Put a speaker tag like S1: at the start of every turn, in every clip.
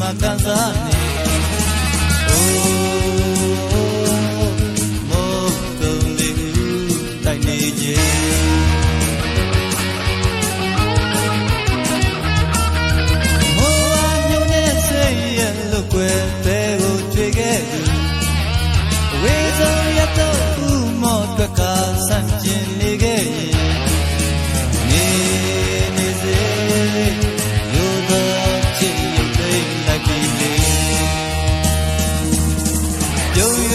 S1: ကန်စားနေအိုးမောတုံလေးတိုက်နေခြင်းမောဝါညုံနဲ့စိတ်ရဲ့လွတ်ွယ်ဘဲကိုကြွေခဲ့သူဝေဆုံးရတော့ဦးမောအတွက်ကဆန့်ကျင်နေ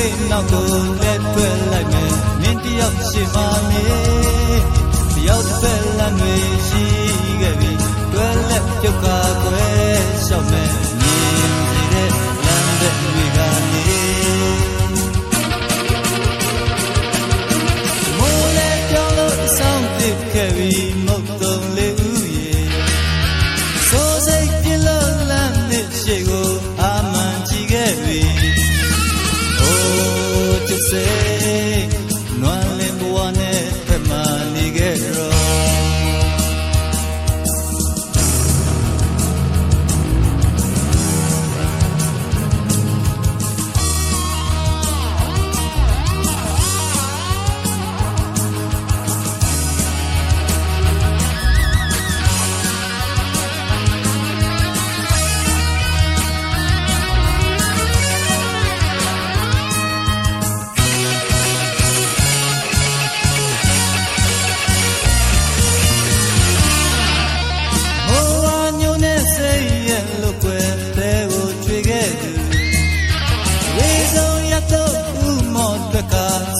S1: ပြုံး၍နောက်ကိုလက်တွဲလိုက်မယ်မင်းတယောက်ရှိမှနေတယောက်ပဲလမ်းတွေရှိခဲ့ပြီတွဲလက်ပြုတ်ကားကွယ်ရှောက်မယ်မြင်စီတဲ့လမ်းတဲ့တွေကနေမိုးလေကြောင်းလို့ဆောင်တစ်ခဲ့ပြီးမုတ်တုံ ချ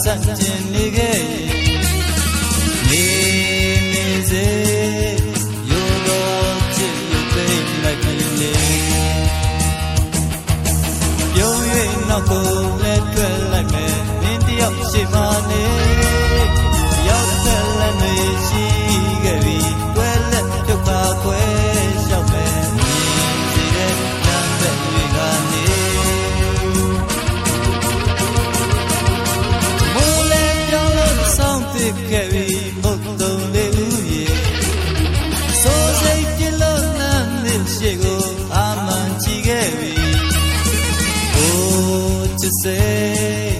S1: စัจကျင်နေခဲ့ရင်နေနေစေရိုးတော့ချစ်ရသိမ့်လိုက်ပြီလေပြုံး၍နောက်ကိုလက်တွဲလိုက်မယ်မင်းတယောက်ရှိမှနေရောက်တဲ့လက်တွေရှိ အာမန်ကြည့်ခဲ့ပြီ Oh, to say